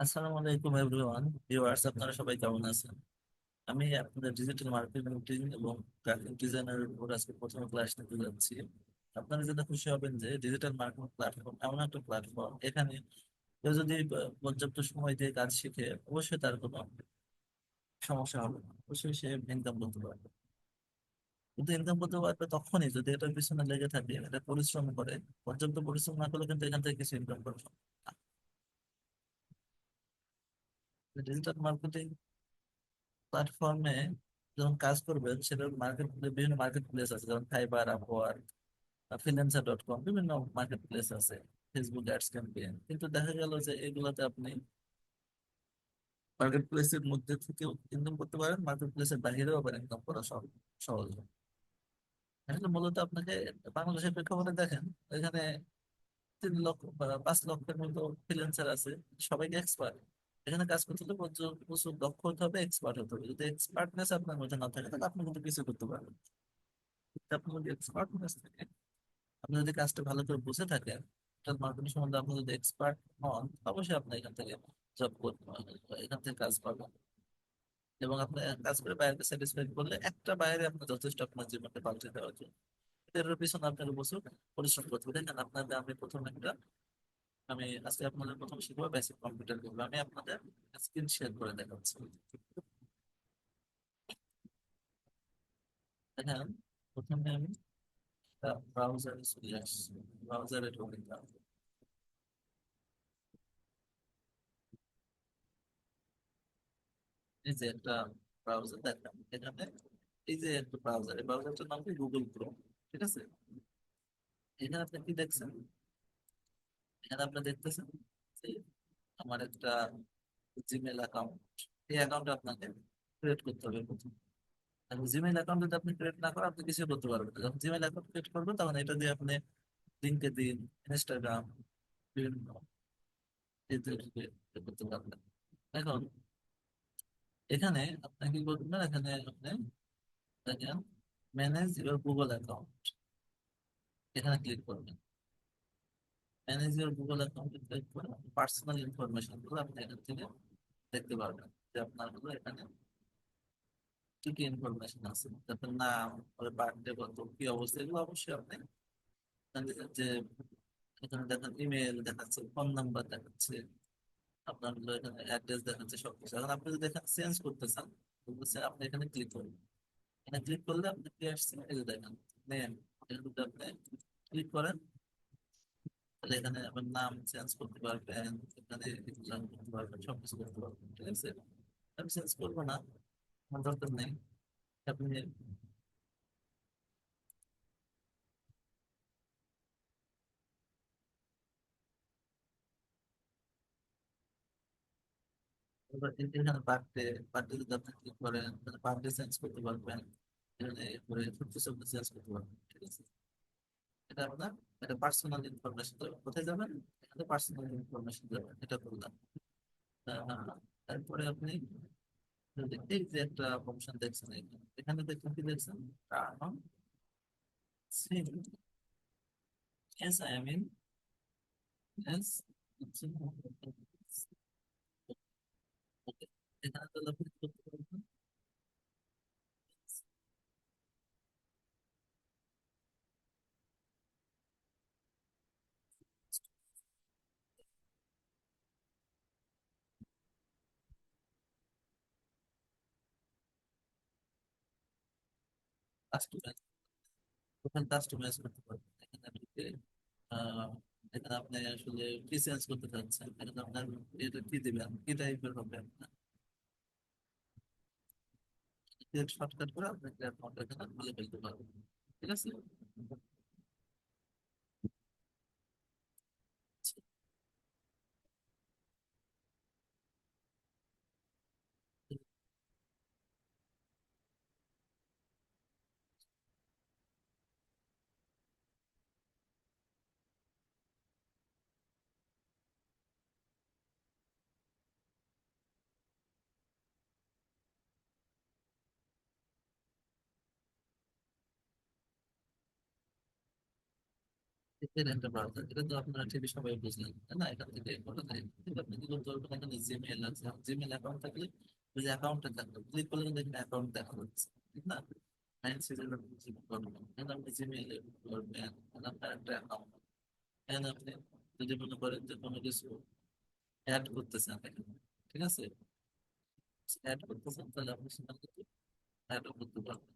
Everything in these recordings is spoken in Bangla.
আসসালামু আলাইকুম এভরিওয়ান ভিউয়ার্স আপনারা সবাই কেমন আছেন? আমি আপনাদের ডিজিটাল মার্কেটিং এবং গ্রাফিক উপর আজকে প্রথম ক্লাস নিতে যাচ্ছি। আপনারা খুশি হবেন যে ডিজিটাল মার্কেটিং প্ল্যাটফর্ম এমন একটা প্ল্যাটফর্ম এখানে কেউ যদি পর্যাপ্ত সময় দিয়ে কাজ শিখে, অবশ্যই তার কোনো সমস্যা হবে না। অবশ্যই সে ইনকাম করতে পারবে। কিন্তু ইনকাম করতে পারবে তখনই যদি এটার পিছনে লেগে থাকে এটা পরিশ্রম করে, পর্যাপ্ত পরিশ্রম না করলে কিন্তু এখান থেকে কিছু ইনকাম করা সম্ভব না। ডিজিটাল মার্কেটিং প্ল্যাটফর্মে যখন কাজ করবেন সেটার মার্কেট বিভিন্ন মার্কেট প্লেস আছে, যেমন Fiverr Upwork Freelancer dot com বিভিন্ন মার্কেট প্লেস আছে ফেসবুক অ্যাডস ক্যাম্পেইন কিন্তু দেখা গেল যে এগুলোতে আপনি মার্কেট প্লেসের মধ্যে থেকেও ইনকাম করতে পারেন মার্কেট প্লেসের বাইরেও আবার ইনকাম করা সহজ হয়। আসলে মূলত আপনাকে বাংলাদেশের প্রেক্ষাপটে দেখেন, এখানে তিন লক্ষ বা পাঁচ লক্ষের মতো ফ্রিল্যান্সার আছে, সবাইকে এক্সপার্ট এখানে কাজ করতে হলে প্রচুর দক্ষ হতে হবে এক্সপার্ট হতে হবে। যদি এক্সপার্টনেস আপনার মধ্যে না থাকে, তাহলে আপনি কিন্তু কিছু করতে পারবেন আপনার যদি এক্সপার্টনেস থাকে, আপনি যদি কাজটা ভালো করে বুঝে থাকেন মার্কেটিং সম্বন্ধে আপনি যদি এক্সপার্ট হন, অবশ্যই আপনি এখান থেকে জব করতে এখান থেকে কাজ পাবেন। এবং আপনি কাজ করে বাইরে স্যাটিসফাইড করলে একটা বাইরে আপনার যথেষ্ট আপনার জীবনটা পাল্টে দেওয়ার জন্য। এটার পিছনে আপনার বছর পরিশ্রম করতে হবে। দেখেন আমি প্রথম একটা আমি আজকে আপনাদের প্রথম শিখব বেসিক কম্পিউটার করব আমি আপনাদের স্ক্রিন শেয়ার করে দেখাচ্ছি। দেখেন, প্রথমে আমি ব্রাউজারে চলে আসছি। ব্রাউজারে ঢুকে গেলাম। এই যে একটা ব্রাউজার দেখলাম এখানে এই যে একটা ব্রাউজার এই ব্রাউজারটার নাম কি? গুগল ক্রোম ঠিক আছে? এখানে আপনি কি দেখছেন? এখানে আপনি দেখতেছেন? আমার একটা জিমেল অ্যাকাউন্ট এই অ্যাকাউন্ট আপনাকে ক্রিয়েট করতে হবে প্রথম। জিমেল অ্যাকাউন্ট যদি আপনি ক্রিয়েট না করেন, আপনি কিছু করতে পারবেন না। যখন জিমেল অ্যাকাউন্ট ক্রিয়েট করবেন, তখন এটা দিয়ে আপনি লিঙ্কডইন ইনস্টাগ্রাম বিভিন্ন করতে পারবেন। এখন, এখানে আপনি কি করবেন এখানে আপনি দেখেন ম্যানেজ ইউর গুগল অ্যাকাউন্ট এখানে ক্লিক করবেন। ম্যানেজ ইউর গুগল অ্যাকাউন্টে ক্লিক করে পার্সোনাল ইনফরমেশনগুলো আপনি এখান থেকে দেখতে পারবেন। যে আপনারগুলো এখানে কি কি ইনফরমেশন আছে, তারপর নাম বার্থডে কত, কি অবস্থা, এগুলো অবশ্যই আপনি যে এখানে দেখেন ইমেল দেখাচ্ছে ফোন নাম্বার দেখাচ্ছে, আপনার এখানে অ্যাড্রেস দেখাচ্ছে, সবকিছু। এখন আপনি যদি এখানে চেঞ্জ করতে চান আপনি এখানে ক্লিক করবেন এখানে ক্লিক করলে আপনি আসছে? এই যে দেখেন নেম এখানে যদি আপনি ক্লিক করেন তাহলে এখানে আপনার নাম চেঞ্জ করতে পারবেন এখানে এক্সাম করতে পারবেন সবকিছু করতে পারবেন ঠিক আছে আমি চেঞ্জ করব না আমার দরকার নেই আপনি এবার এ- এখানে বার্থডে বার্থডে যদি আপনি ক্লিক করেন তাহলে বার্থডে চেঞ্জ করতে পারবেন এখানে এরপরে সবকিছু আপনি চেঞ্জ করতে পারবেন ঠিক আছে এটা আপনার এটা পার্সোনাল ইনফরমেশন দেবেন কোথায় যাবেন? এখানে পার্সোনাল ইনফরমেশন যাবেন এটা করলাম তারপরে আপনি এই যে একটা অপশন দেখছেন এখানে এখানে দেখুন কি দেখছেন? Turn on S I mean S এখানে তাহলে আপনি কাস্টমাইজ ওখানে এখানে আপনি আসলে কি চেঞ্জ করতে চাচ্ছেন, এখানে আপনার এটা কি দিবেন কি টাইপের হবে আপনার? শর্টকাট করে আপনি এখানে পারবেন। ঠিক আছে? এর একটা করতে অ্যাকাউন্ট থাকলে অ্যাকাউন্ট দেখা যাচ্ছে, ঠিক না? অ্যাকাউন্ট এখানে আপনি করেন যে কোনো কিছু অ্যাড এখানে ঠিক আছে? অ্যাড করতেছেন, তাহলে আপনি সেখানে অ্যাডও করতে পারবেন।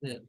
对。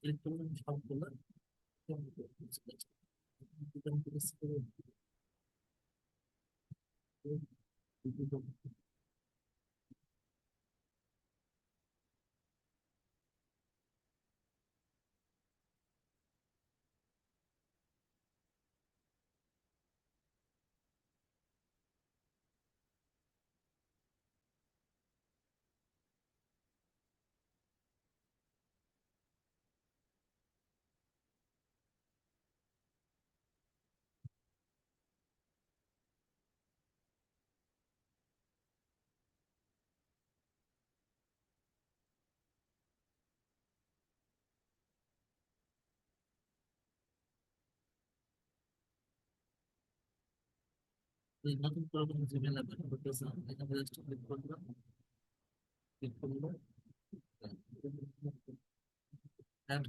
ক্লিক হবে সবগুলো নতুন কোনো জিমেল অ্যাপ করতেছে এখানে জাস্ট করলাম ক্লিক করল জিমেল অ্যাড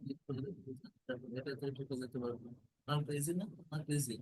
ক্লিক করলে ক্লিক করলে যেতে পারব। আর ইজি না, আর ইজি